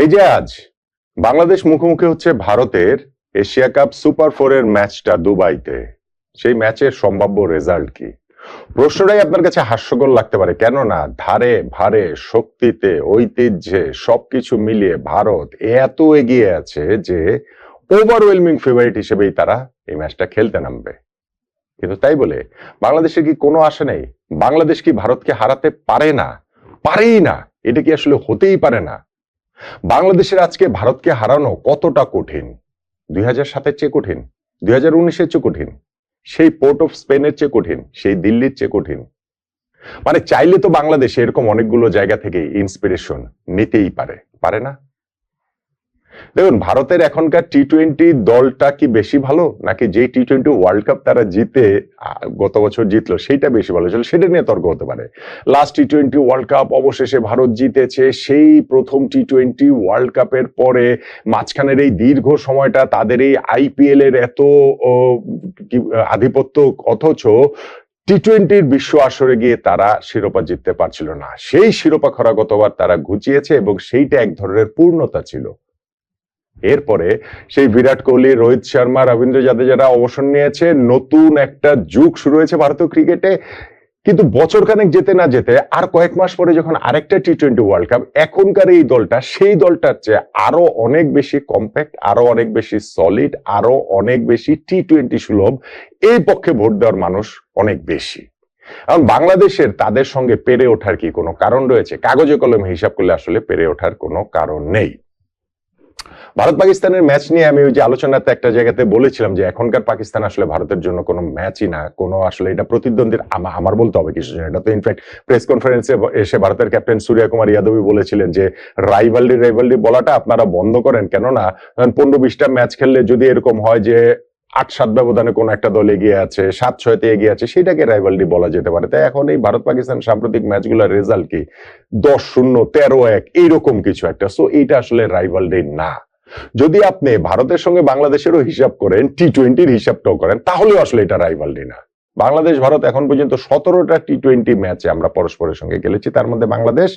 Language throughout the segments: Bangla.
এই যে আজ বাংলাদেশ মুখোমুখি হচ্ছে ভারতের এশিয়া কাপ সুপার ফোরের ম্যাচটা দুবাইতে। সেই ম্যাচের সম্ভাব্য রেজাল্ট কি? প্রশ্নটাই আপনার কাছে হাস্যকর লাগতে পারে। কেননা ধারে, ভারে, শক্তিতে, ঐতিহ্যে সবকিছু মিলিয়ে ভারত এত এগিয়ে আছে যে ওভারওয়েলমিং ফেভারিট হিসেবেই তারা এই ম্যাচটা খেলতে নামবে। কিন্তু তাই বলে বাংলাদেশের কি কোনো আশা নেই? বাংলাদেশ কি ভারতকে হারাতে পারে না? পারেই না। এটা কি আসলে হতেই পারে না? বাংলাদেশের আজকে ভারতকে হারানো কতটা কঠিন? দুই হাজার সাতের চেয়ে কঠিন, দুই হাজার উনিশের চেয়ে কঠিন, সেই পোর্ট অফ স্পেনের চেয়ে কঠিন, সেই দিল্লির চেয়ে কঠিন। মানে চাইলে তো বাংলাদেশ এরকম অনেকগুলো জায়গা থেকে ইন্সপিরেশন নিতেই পারে পারে না? দেখুন, ভারতের এখনকার টি টোয়েন্টি দলটা কি বেশি ভালো? নাকি যে টি টোয়েন্টি ওয়ার্ল্ড কাপ তারা জিতে গত বছর জিতলো, সেইটা বেশি ভালো ছিল, সেটা নিয়ে তর্ক হতে পারে। Last T twenty world cup অবশেষে ভারত জিতেছে, সেই প্রথম টি টোয়েন্টি ওয়ার্ল্ড কাপের পরে মাঝখানের এই দীর্ঘ সময়টা তাদের এই আইপিএল এর এত আধিপত্য, অথচ টি টোয়েন্টির বিশ্ব আসরে গিয়ে তারা শিরোপা জিততে পারছিল না। সেই শিরোপা খরা গতবার তারা ঘুচিয়েছে এবং সেইটা এক ধরনের পূর্ণতা ছিল। এরপরে সেই বিরাট কোহলি, রোহিত শর্মা, রবীন্দ্র জাদেজারা অবসর নিয়েছে। নতুন একটা যুগ শুরু হয়েছে ভারতীয় ক্রিকেটে। কিন্তু বছর খানেক যেতে না যেতে আর কয়েক মাস পরে যখন আরেকটা টি টোয়েন্টি ওয়ার্ল্ড কাপ এখনকার এই দলটা, সেই দলটার চেয়ে আরও অনেক বেশি কম্প্যাক্ট আরও অনেক বেশি সলিড আরও অনেক বেশি টি টোয়েন্টি সুলভ, এই পক্ষে ভোট দেওয়ার মানুষ অনেক বেশি। কারণ বাংলাদেশের তাদের সঙ্গে পেরে ওঠার কি কোনো কারণ রয়েছে? কাগজে কলমে হিসাব করলে আসলে পেরে ওঠার কোনো কারণ নেই। ভারত পাকিস্তানের ম্যাচ নিয়ে আমি ওই যে আলোচনাতে একটা জায়গাতে বলেছিলাম যে এখনকার পাকিস্তান আসলে ভারতের জন্য কোনো ম্যাচই না। কোনো আসলে এটা প্রতিদ্বন্দ্বীর আমা- আমার বলতে হবে কিছু এটা তো ইনফ্যাক্ট প্রেস কনফারেন্সে এসে ভারতের ক্যাপ্টেন সূর্য কুমার ইয়াদবই বলেছিলেন যে রাইভালডি রাইভালডি বলাটা আপনারা বন্ধ করেন। কেননা, পনেরো বিশটা ম্যাচ খেললে যদি এরকম হয় যে আট সাত ব্যবধানে কোন একটা দল এগিয়ে আছে সাত ছয়তে এগিয়ে আছে, সেটাকে রাইভালডি বলা যেতে পারে। তাই এখন এই ভারত পাকিস্তান সাম্প্রতিক ম্যাচগুলোর রেজাল্ট কি? দশ শূন্য তেরো এক এইরকম কিছু একটা। সো এইটা আসলে রাইভালডি না। যদি আপনি ভারতের সঙ্গে বাংলাদেশেরও হিসাব করেন টি টোয়েন্টির হিসাবটাও করেন তাহলে আসলে এটা রাইভালডি না। বাংলাদেশ, ভারত এখন পর্যন্ত সতেরোটা টি টোয়েন্টি ম্যাচে আমরা পরস্পরের সঙ্গে খেলেছি। তার মধ্যে বাংলাদেশ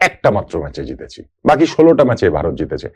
একটা মাত্র ম্যাচে জিতেছি। বাকি ষোলোটা ম্যাচে ভারত জিতেছে।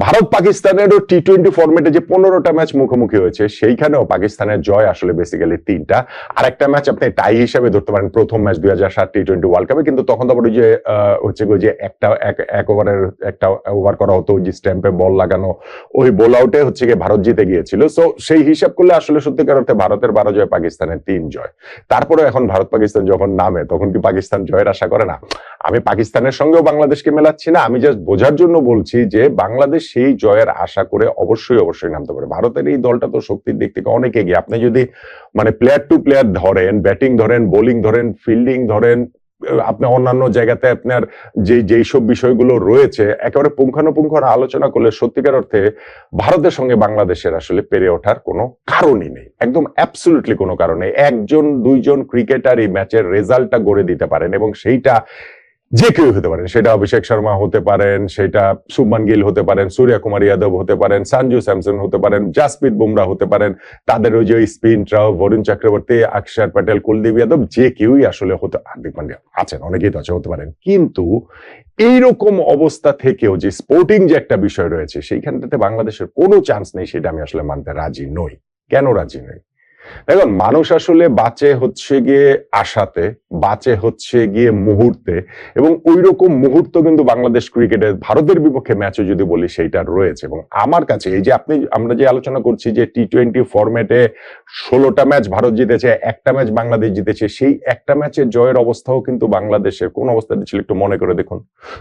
ভারত পাকিস্তানেরও টি টোয়েন্টি ফর্মেটে যে পনেরোটা ম্যাচ মুখোমুখি হয়েছে, সেইখানেও পাকিস্তানের জয় আসলে বেসিক্যালি তিনটা। আর একটা ম্যাচ আপনি টাই হিসাবে ধরতে পারেন, প্রথম ম্যাচ দুই হাজার সাত টি টোয়েন্টি ওয়ার্ল্ড কাপে কিন্তু তখন তো যে হচ্ছে যে একটা, এক- ওভারের একটা ওভার করা হতো যে স্ট্যাম্পে বল লাগানো, ওই বল আউটে হচ্ছে গিয়ে ভারত জিতে গিয়েছিল। সো সেই হিসাব করলে আসলে সত্যিকার অর্থে ভারতের বারো জয়, পাকিস্তানের তিন জয়। তারপরে এখন ভারত পাকিস্তান যখন নামে, তখন কি পাকিস্তান জয়ের আশা করে না? আমি পাকিস্তানের সঙ্গেও বাংলাদেশকে মেলাচ্ছি না, আমি জাস্ট বোঝার জন্য বলছি যে বাংলাদেশ সেই জয়ের আশা করে অবশ্যই অবশ্যই নামতে পারে। ভারতের এই দলটা তো শক্তির দিক থেকে অনেক এগিয়ে। আপনি যদি মানে প্লেয়ার টু প্লেয়ার ধরেন ব্যাটিং ধরেন বোলিং ধরেন ফিল্ডিং ধরেন আপনি অন্যান্য জায়গাতে আপনার যে, যেই সব বিষয়গুলো রয়েছে, একেবারে পুঙ্খানুপুঙ্খ আলোচনা করলে সত্যিকার অর্থে ভারতের সঙ্গে বাংলাদেশের আসলে পেরে ওঠার কোনো কারণই নেই। একদম অ্যাবসুলুটলি কোনো কারণ। একজন, দুইজন ক্রিকেটার এই ম্যাচের রেজাল্টটা গড়ে দিতে পারেন এবং সেইটা যে কেউ হতে পারেন, সেটা অভিষেক শর্মা হতে পারেন, সেটা শুভমান গিল হতে পারেন সূর্য কুমার যাদব হতে পারেন, সঞ্জু স্যামসন হতে পারেন, জাসপ্রীত বুমরা হতে পারেন, তাদের ওই যে স্পিনটাও বরুণ চক্রবর্তী অক্ষর প্যাটেল, কুলদীপ যাদব, যে কেউই আসলে হতে, হার্দিক পান্ডিয়া আছেন, অনেকেই তো আছে, হতে পারেন। কিন্তু এইরকম অবস্থা থেকেও যে স্পোর্টিং যে একটা বিষয় রয়েছে, সেইখানটাতে বাংলাদেশের কোনো চান্স নেই, সেটা আমি আসলে মানতে রাজি নই। কেন রাজি নই? দেখুন, মানুষ আসলে বাঁচে হচ্ছে গিয়ে আশাতে, বাঁচে হচ্ছে গিয়ে মুহূর্তে এবং ওই রকম মুহূর্ত কিন্তু বাংলাদেশ ক্রিকেটে ভারতের বিপক্ষে ম্যাচও যদি বলি সেইটা রয়েছে এবং আমার কাছে এই যে আপনি, আমরা যে আলোচনা করছি যে টি টোয়েন্টি ফরম্যাটে ষোলোটা ম্যাচ ভারত জিতেছে, একটা ম্যাচ বাংলাদেশ জিতেছে, সেই একটা ম্যাচের জয়ের অবস্থাও কিন্তু বাংলাদেশের। কোন অবস্থাতে ছিল একটু মনে করে দেখুন।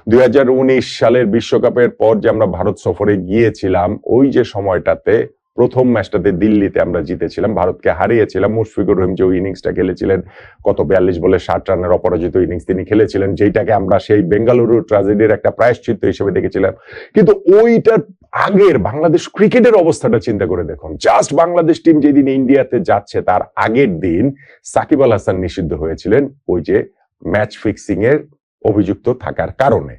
দুই হাজার উনিশ সালের বিশ্বকাপের পর যে আমরা ভারত সফরে গিয়েছিলাম, ওই যে সময়টাতে প্রথম ম্যাচটাতে দিল্লিতে আমরা জিতেছিলাম, ভারতকে হারিয়েছিলাম, মুশফিকুর রহিম যে ইনিংসটা খেলেছিলেন, কত বিয়াল্লিশ বলে ষাট রানের অপরাজিত ইনিংস তিনি খেলেছিলেন যেটাকে আমরা সেই বেঙ্গালুরু ট্রাজেডির একটা প্রায়শ্চিত্ত হিসেবে দেখেছিলাম। কিন্তু ওইটার আগের বাংলাদেশ ক্রিকেটের অবস্থাটা চিন্তা করে দেখুন। জাস্ট বাংলাদেশ টিম যেদিন ইন্ডিয়াতে যাচ্ছে, তার আগের দিন সাকিব আল হাসান নিষিদ্ধ হয়েছিলেন ওই যে ম্যাচ ফিক্সিং এর অভিযুক্ত থাকার কারণে।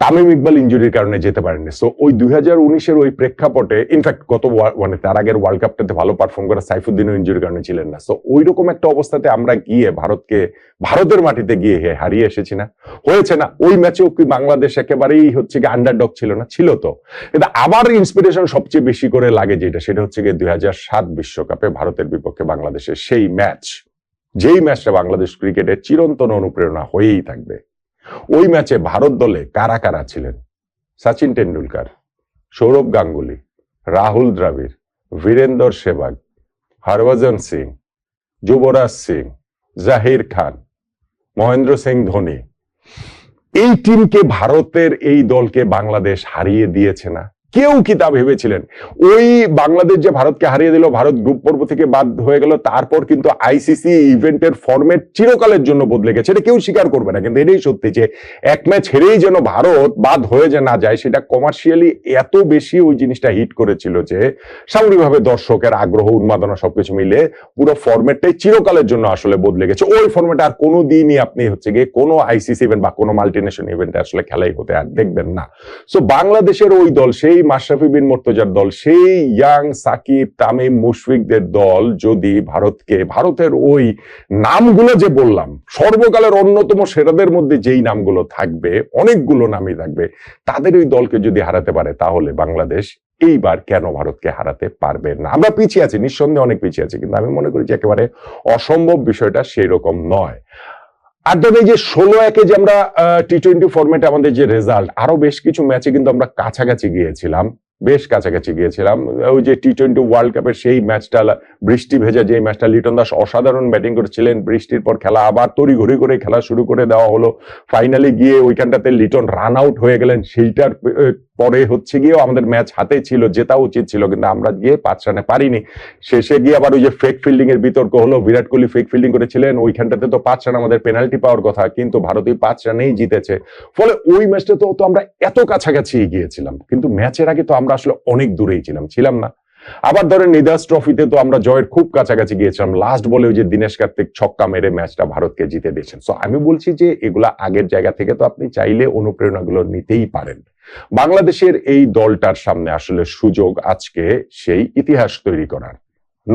তামিম ইকবাল ইঞ্জুরির কারণে যেতে পারেননি। সো ওই দুই হাজার উনিশের ওই প্রেক্ষাপটে ইনফ্যাক্ট গত মানে তার আগের ওয়ার্ল্ড কাপটাতে ভালো পারফর্ম করা সাইফুদ্দিনও ইঞ্জুরির কারণে ছিলেন না। সো ওই রকম একটা অবস্থাতে আমরা গিয়ে ভারতকে, ভারতের মাটিতে গিয়ে হারিয়ে এসেছি না। হয়েছে না। ওই ম্যাচেও কি বাংলাদেশ একেবারেই হচ্ছে কি আন্ডারডগ ছিল না? ছিল তো। কিন্তু আবার ইন্সপিরেশন সবচেয়ে বেশি করে লাগে যেটা, সেটা হচ্ছে গিয়ে দুই হাজার সাত বিশ্বকাপে ভারতের বিপক্ষে বাংলাদেশের সেই ম্যাচ যেই ম্যাচটা বাংলাদেশ ক্রিকেটের চিরন্তন অনুপ্রেরণা হয়েই থাকবে। ওই ম্যাচে ভারত দলে কারা কারা ছিলেন? সচিন টেন্ডুলকার সৌরভ গাঙ্গুলি, রাহুল দ্রাবিড়, বীরেন্দর সেবাগ হরভজন সিং, যুবরাজ সিং, জাহির খান, মহেন্দ্র সিং ধোনি। এই টিমকে ভারতের এই দলকে বাংলাদেশ হারিয়ে দিয়েছে না? কেউ কি তা ভেবেছিলেন? ওই বাংলাদেশ যে ভারতকে হারিয়ে দিল, ভারত গ্রুপ পর্ব থেকে বাদ হয়ে গেল, তারপর কিন্তু আইসিসি ইভেন্টের ফরম্যাট চিরকালের জন্য বদলে গেছে। এটা কেউ স্বীকার করবে না, কিন্তু এটাই সত্যি যে এক ম্যাচ হেরেই যেন ভারত বাদ হয়ে যে না যায়, সেটা কমার্শিয়ালি এত বেশি ওই জিনিসটা হিট করেছিল যে সামগ্রিকভাবে দর্শকের আগ্রহ, উন্মাদনা সবকিছু মিলে পুরো ফরম্যাটটাই চিরকালের জন্য আসলে বদলে গেছে। ওই ফরম্যাট আর কোনো দিনই আপনি হচ্ছে গিয়ে কোনো আইসিসি ইভেন্ট বা কোনো মাল্টিনেশন ইভেন্টে আসলে খেলাই হতে আর দেখবেন না। সো বাংলাদেশের ওই দল, সেই মাশরাফি বিন মোর্তজার দল, সেই ইয়াং, সাকিব, তামিম, মুশফিকদের দল যদি ভারতকে, ভারতের ওই নামগুলো যে বললাম, সর্বকালের অন্যতম সেরাদের মধ্যে যেই নামগুলো থাকবে, অনেকগুলো নামই থাকবে, তাদের ওই দলকে যদি হারাতে পারে, তাহলে বাংলাদেশ এইবার কেন ভারতকে হারাতে পারবে না? আমরা পিছিয়ে আছি, নিঃসন্দেহে অনেক পিছিয়ে আছি, কিন্তু আমি মনে করি যে একেবারে অসম্ভব বিষয়টা সেই রকম নয়। তবে এই যে ষোলো একে যে আমরা টি টোয়েন্টি ফর্মেটে আমাদের যে রেজাল্ট আরও বেশ কিছু ম্যাচে কিন্তু আমরা কাছাকাছি গিয়েছিলাম, বেশ কাছাকাছি গিয়েছিলাম। ওই যে টি টোয়েন্টি ওয়ার্ল্ড কাপের সেই ম্যাচটা বৃষ্টি ভেজা যে ম্যাচটা লিটন দাস অসাধারণ ব্যাটিং করেছিলেন। বৃষ্টির পর খেলা আবার তড়ি ঘড়ি করে খেলা শুরু করে দেওয়া হলো। ফাইনালি গিয়ে ওইখানটাতে লিটন রান আউট হয়ে গেলেন। সেইটার পরে হচ্ছে গিয়েও আমাদের ম্যাচ হাতে ছিল, জেতা উচিত ছিল, কিন্তু আমরা গিয়ে পাঁচ রানে পারিনি। শেষে গিয়ে আবার ওই যে ফেক ফিল্ডিং এর বিতর্ক হলো, বিরাট কোহলি ফেক ফিল্ডিং করেছিলেন, ওইখানটাতে তো পাঁচ রান আমাদের পেনাল্টি পাওয়ার কথা, কিন্তু ভারতীয় পাঁচ রানেই জিতেছে। ফলে ওই ম্যাচটা তো আমরা এত কাছাকাছি গিয়েছিলাম, কিন্তু ম্যাচের আগে তো আমরা আসলে অনেক দূরেই ছিলাম ছিলাম না। আবার ধরেন নিদাস ট্রফিতে তো আমরা জয়ের খুব কাছাকাছি গিয়েছিলাম। লাস্ট বলে ওই যে দিনেশ কার্তিক ছক্কা মেরে ম্যাচটা ভারতকে জিতে দিয়েছেন। সো আমি বলছি যে এগুলা আগের জায়গা থেকে তো আপনি চাইলে অনুপ্রেরণাগুলো নিতেই পারেন। বাংলাদেশের এই দলটার সামনে আসলে সুযোগ আজকে সেই ইতিহাস তৈরি করার।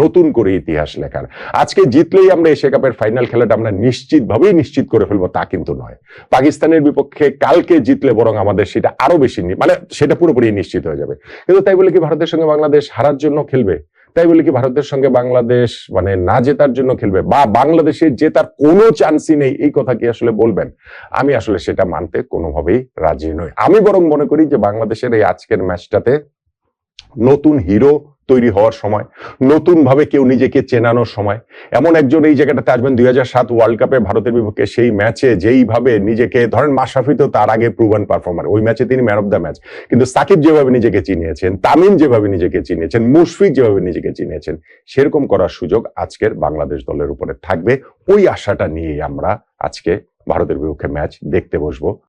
নতুন করে ইতিহাস লেখার। আজকে জিতলেই আমরা এশিয়া কাপের ফাইনাল খেলাটা আমরা নিশ্চিতভাবেই নিশ্চিত করে ফেলব, তা কিন্তু নয়। পাকিস্তানের বিপক্ষে কালকে জিতলে বরং আমাদের সেটা আরও বেশি মানে সেটা পুরোপুরি নিশ্চিত হয়ে যাবে। কিন্তু তাই বলে কি ভারতের সঙ্গে বাংলাদেশ হারার জন্য খেলবে? তাই বলে কি ভারতের সঙ্গে বাংলাদেশ মানে না জেতার জন্য খেলবে? বা বাংলাদেশের জেতার কোনো চান্সই নেই, এই কথা কি আসলে বলবেন? আমি আসলে সেটা মানতে কোনোভাবেই রাজি নই। আমি বরং মনে করি যে বাংলাদেশের এই আজকের ম্যাচটাতে নতুন হিরো তৈরি হওয়ার সময় নতুন ভাবে কেউ নিজেকে চেনানোর সময়। এমন একজন এই জায়গাটাতে আসবেন, দুই সাত ওয়ার্ল্ড কাপে ভারতের বিপক্ষে সেই ম্যাচে যেইভাবে নিজেকে, ধরেন মাশরাফি তো তার আগে প্রুভেন পারফর্মার ওই ম্যাচে তিনি ম্যান অফ দ্য ম্যাচ কিন্তু সাকিব যেভাবে নিজেকে চিনিয়েছেন, তামিম যেভাবে নিজেকে চিনিয়েছেন, মুশফিক যেভাবে নিজেকে চিনিয়েছেন, সেরকম করার সুযোগ আজকের বাংলাদেশ দলের উপরে থাকবে। ওই আশাটা নিয়েই আমরা আজকে ভারতের বিপক্ষে ম্যাচ দেখতে বসবো।